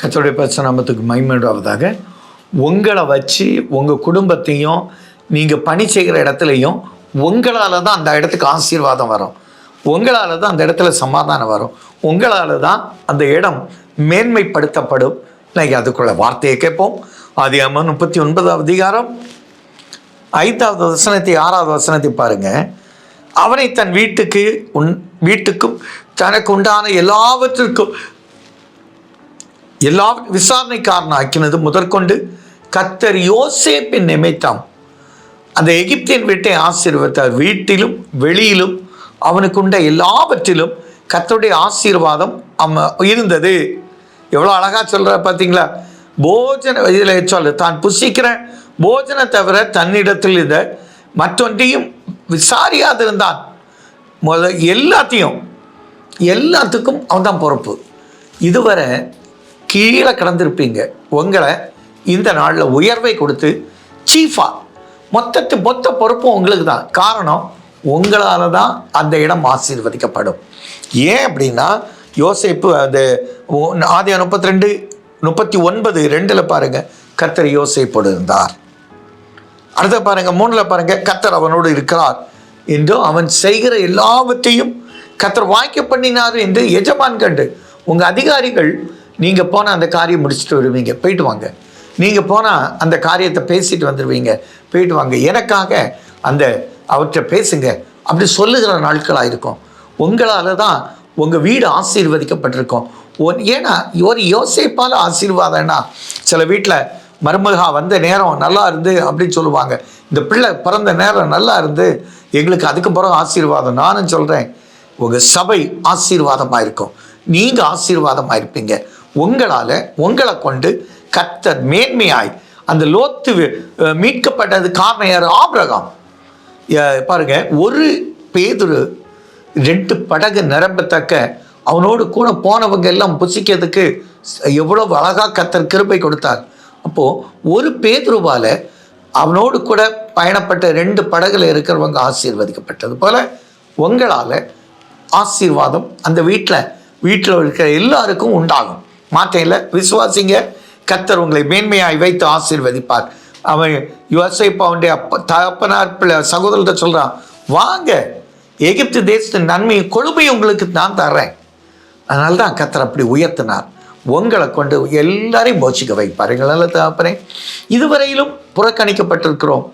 கத்தருடைய பரிசுநாமத்துக்கு மைமேடாவதாக உங்களை வச்சு உங்கள் குடும்பத்தையும் நீங்கள் பணி செய்கிற இடத்துலையும் உங்களால் தான் அந்த இடத்துக்கு ஆசீர்வாதம் வரும். உங்களால் தான் அந்த இடத்துல சமாதானம் வரும். உங்களால் தான் அந்த இடம் மேன்மைப்படுத்தப்படும். இன்னைக்கு அதுக்குள்ள வார்த்தையை கேட்போம். அது அம்மா முப்பத்தி ஒன்பதாவது அதிகாரம் ஐந்தாவது வசனத்தை ஆறாவது வசனத்தை பாருங்கள் அவனை தன் வீட்டுக்கு உன் வீட்டுக்கும் தனக்கு உண்டான எல்லாவற்றிற்கும் எல்லா விசாரணைக்காரன் ஆக்கினது முதற்கொண்டு கத்தர் யோசேப்பின் நிமித்தம் அந்த எகிப்தின் வீட்டை ஆசீர்வத்தார் வீட்டிலும் வெளியிலும் அவனுக்குண்ட எல்லாவற்றிலும் கத்தருடைய ஆசீர்வாதம் அவ இருந்தது. எவ்வளோ அழகாக சொல்கிற பார்த்தீங்களா போஜன இதில் சொல்லு தான் புசிக்கிற போஜன தவிர தன்னிடத்தில் இருந்த மற்றொன்றையும் விசாரியாதிருந்தான். முத எல்லாத்தையும் எல்லாத்துக்கும் அவன் தான் பொறுப்பு. இதுவரை கீழே கடந்திருப்பீங்க. உங்களை இந்த நாளில் உயர்வை கொடுத்து சீஃபாக மொத்தத்து மொத்த பொறுப்பும் உங்களுக்கு தான். காரணம் உங்களால் தான் அந்த இடம் ஆசீர்வதிக்கப்படும். ஏன் அப்படின்னா யோசிப்பு அந்த ஆதிய முப்பத்தி ரெண்டு முப்பத்தி ஒன்பது ரெண்டில் பாருங்கள் கத்தர் யோசேப்போடு இருந்தார். அடுத்த பாருங்கள் மூணில் பாருங்கள் கத்தர் அவனோடு இருக்கிறார் என்றும் அவன் செய்கிற எல்லாவற்றையும் கத்தர் வாய்க்க பண்ணினார் என்று எஜமான் கண்டு. உங்கள் அதிகாரிகள் நீங்கள் போனால் அந்த காரியம் முடிச்சுட்டு வருவீங்க. போயிட்டு வாங்க. நீங்கள் போனால் அந்த காரியத்தை பேசிட்டு வந்துடுவீங்க போயிட்டு வாங்க. எனக்காக அந்த அவற்றை பேசுங்க. அப்படி சொல்லுகிற நாட்களாக இருக்கும் உங்களால் தான் உங்கள் வீடு ஆசீர்வதிக்கப்பட்டிருக்கும். ஒன்- ஏன்னா ஒரு யோசிப்பால் ஆசீர்வாதம்னா சில வீட்டில் மருமகா வந்த நேரம் நல்லா இருந்து அப்படின்னு சொல்லுவாங்க. இந்த பிள்ளை பிறந்த நேரம் நல்லா இருந்து எங்களுக்கு அதுக்கு பிறகு ஆசீர்வாதம். நானும் சொல்கிறேன் உங்கள் சபை ஆசீர்வாதமாக இருக்கும் நீங்கள் ஆசீர்வாதமாக இருப்பீங்க உங்களால் உங்களை கொண்டு கத்தர் மேன்மையாய் அந்த லோத்து மீட்கப்பட்டது காரணம் யார்? ஆபிரகாம். பாருங்க ஒரு பேதுரு ரெண்டு படகு நிரம்பத்தக்க அவனோடு கூட போனவங்க எல்லாம் புசிக்கிறதுக்கு எவ்வளோ அழகா கத்தர் கிருப்பை கொடுத்தார். அப்போது ஒரு பேதுருவால் அவனோடு கூட பயணப்பட்ட ரெண்டு படகுல இருக்கிறவங்க ஆசீர்வதிக்கப்பட்டது போல் உங்களால் ஆசீர்வாதம் அந்த வீட்டில் வீட்டில் இருக்கிற எல்லாருக்கும் உண்டாகும். மாற்றையில் விசுவாசிங்க கத்தர் உங்களை மேன்மையாய் வைத்து ஆசீர்வதிப்பார். அவன் யுவசைப்பா அவனுடைய அப்ப தகப்பனார் பிள்ளை சகோதரர்கிட்ட சொல்கிறான் வாங்க எகிப்து தேசத்தின் நன்மையை கொழுமையை உங்களுக்கு நான் தர்றேன். அதனால தான் கத்தர் அப்படி உயர்த்தினார். உங்களை கொண்டு எல்லாரையும் போச்சிக்க வைப்பார். எங்களால் தகப்பனே இதுவரையிலும் புறக்கணிக்கப்பட்டிருக்கிறோம்.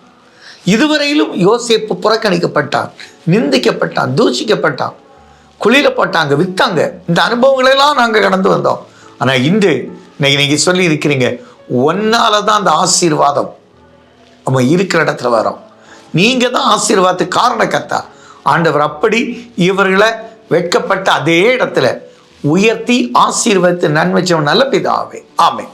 இதுவரையிலும் யோசிப்பு புறக்கணிக்கப்பட்டான் நிந்திக்கப்பட்டான் தூஷிக்கப்பட்டான் குளியில் போட்டாங்க விற்றாங்க இந்த அனுபவங்களெல்லாம் நாங்கள் கடந்து வந்தோம். ஆனால் இன்று இன்னைக்கு நீங்கள் சொல்லி இருக்கிறீங்க ஒன்னால தான் அந்த ஆசீர்வாதம். நம்ம இருக்கிற இடத்துல வரோம். நீங்கள் தான் ஆசீர்வாதத்துக்கு காரணக்கத்தா கத்தா. ஆண்டவர் அப்படி இவர்களை வெட்கப்பட்ட அதே இடத்துல உயர்த்தி ஆசீர்வதித்து நன்மைச்சவன் நல்ல பிதாவே. ஆமே